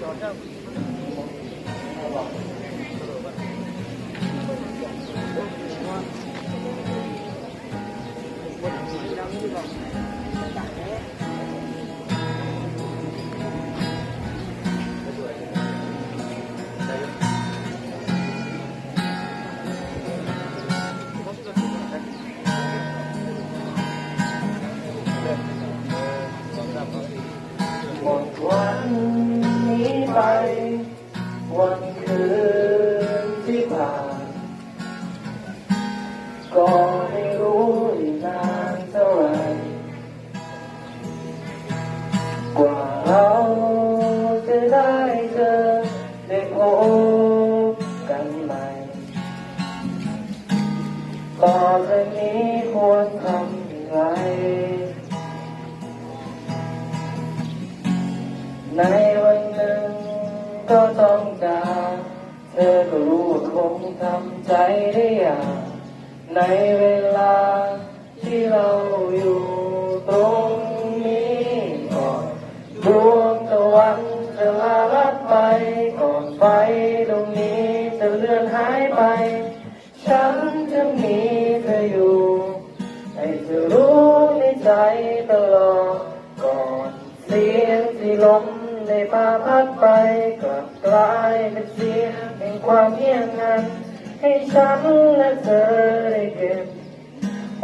挑战不题，就是， วันคืนที่ผ่านก็ไม่รู้อีกนานเท่าไหร่กว่าเราจะได้เจอได้พบกันใหม่ ต่อจากนี้ควรทำอย่างไร ใน ก็ต้องจากเธอก็รู้ว่าคงทำใจได้อย่างในเวลาที่เราอยู่ตรงนี้ก่อนดวงตะวันจะลาลับไปก่อนไฟตรงนี้จะเลือนหายไป ฉันจะมีเธออยู่ ให้เธอรู้ในใจตลอดก่อนเสียงที่ลม ได้มาพัดไปกลับกลายเป็นเสียงแห่งความเงียบงันให้ฉันและเธอได้เก็บ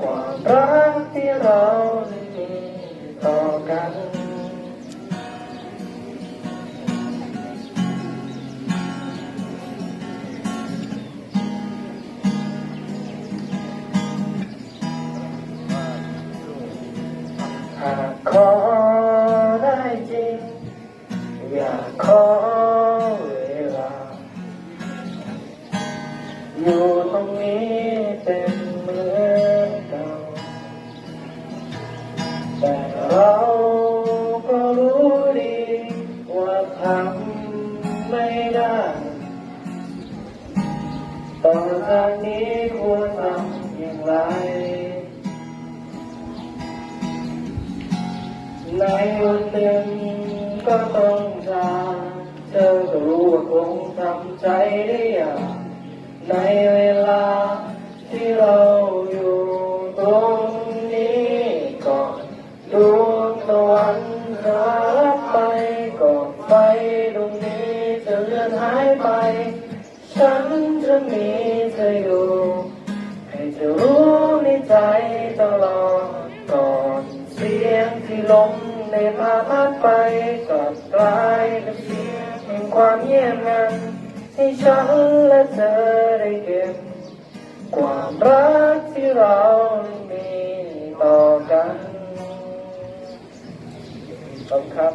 ความรักที่เราได้มีต่อกัน อยู่ตรงนี้เป็นเหมือนเก่าแต่เราก็รู้ดีว่าทำไม่ได้ตอจากนี้ควรทำอย่างไร ในวันหนึ่งก็ต้องจากเธอก็รู้ว่าคงทำใจได้ยาก ในเวลาที่เราอยู่ตรงนี้ก่อนดวงตะวันจะลับไปก่อนไฟตรงนี้จะเลือนหายไป ฉันจะมีเธออยู่ให้เธอรู้ในใจตลอดก่อนเสียงที่ลมได้พาพัดไปกลับกลายเป็นเสียงแห่งความเงียบงัน ให้ฉันและเธอได้เก็บความรักที่เรามีต่อกันขอบคุณครับ